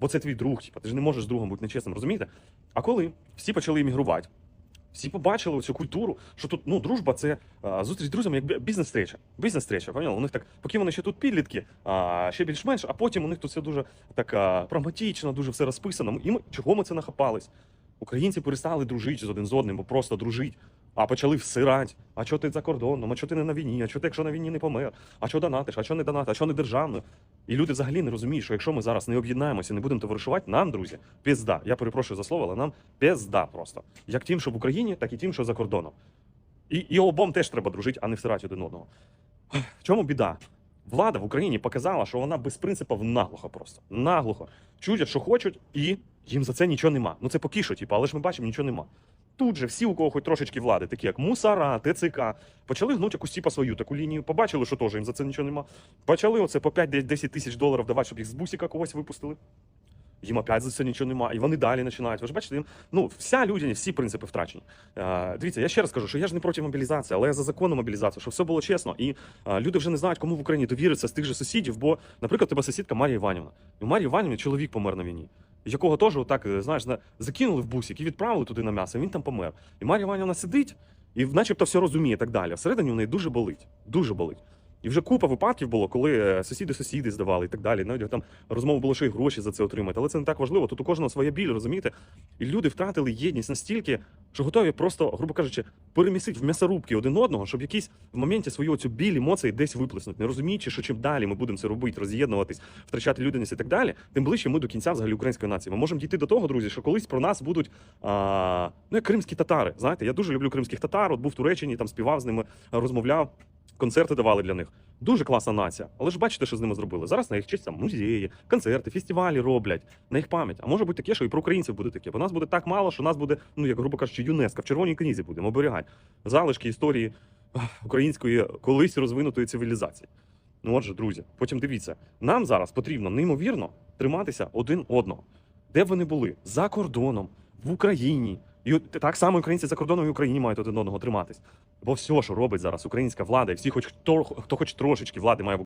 Бо це твій друг. Типа, ти ж не можеш з другом бути нечесним, розумієте? А коли всі почали іммігрувати, всі побачили цю культуру, що тут ну, дружба це а, зустріч з друзями як бізнес-стреча. Бізнес-стреча, поняли? У них так, поки вони ще тут підлітки, а, ще більш-менш, а потім у них тут все дуже так а, прагматично, дуже все розписано. І ми, чого ми це нахапались? Українці перестали дружити з один з одним, бо просто дружить. А почали всирати. А чого ти за кордоном? А чого ти не на війні? А чого ти, якщо на війні не помер? А чого донатиш? А чого не донатиш? А чого не державно? І люди взагалі не розуміють, що якщо ми зараз не об'єднаємося, не будемо товаришувати, нам, друзі, пізда. Я перепрошую за слово, але нам пізда просто. Як тим, що в Україні, так і тим, що за кордоном. І, і обом теж треба дружити, а не всирати один одного. В чому біда? Влада в Україні показала, що вона без принципів наглухо просто. Наглухо. Чудять, що хочуть, і їм за це нічого нема. Ну це поки що, типу, але ж ми бачимо, нічого нема. Тут же всі, у кого хоч трошечки влади, такі як Мусара, ТЦК, почали гнути якусь типа свою таку лінію, побачили, що теж їм за це нічого нема. Почали оце по 5-10 тисяч доларів давати, щоб їх з бусика когось випустили. Їм опять за це нічого нема. І вони далі починають. Ви ж бачите, їм, ну, вся людяність, всі принципи втрачені. Е, дивіться, я ще раз кажу, що я ж не проти мобілізації, але я за законну мобілізацію, щоб все було чесно. І е, люди вже не знають, кому в Україні довіритися з тих же сусідів, бо, наприклад, тебе сусідка Марія Іванівна. І у Марії Іванівні чоловік помер на війні. Якого теж отак, е, знаєш, на- закинули в бусик і відправили туди на м'ясо, він там помер. І Марія Іванівна сидить і начебто все розуміє і так далі. Всередині в неї дуже болить. Дуже болить. І вже купа випадків було, коли е, сусіди сусіди здавали і так далі. Навіть там розмова було, що і гроші за це отримати. Але це не так важливо. Тут у кожного своя біль, розумієте? І люди втратили єдність настільки, що готові просто, грубо кажучи, перемісити в м'ясорубки один одного, щоб якісь в моменті свою цю біль емоції десь виплеснути, не розуміючи, що чим далі ми будемо це робити, роз'єднуватись, втрачати людяність і так далі, тим ближче ми до кінця взагалі української нації. Ми можемо дійти до того, друзі, що колись про нас будуть а, ну як кримські татари. Знаєте, я дуже люблю кримських татар. От був в Туреччині, там співав з ними, розмовляв, концерти давали для них. Дуже класна нація. Але ж бачите, що з ними зробили. Зараз на їх честь там музеї, концерти, фестивалі роблять на їх пам'ять. А може бути таке, що і про українців буде таке. Бо нас буде так мало, що нас буде, ну як грубо кажучи, ЮНЕСКО в червоній книзі будемо оберігати залишки історії української колись розвинутої цивілізації. Ну отже, друзі, потім дивіться, нам зараз потрібно неймовірно триматися один одного, де б ви не були за кордоном, в Україні. І так само українці за кордоном і Україні мають один одного триматись. Бо все, що робить зараз українська влада, і всі, хоч хто, хто хоч трошечки влади має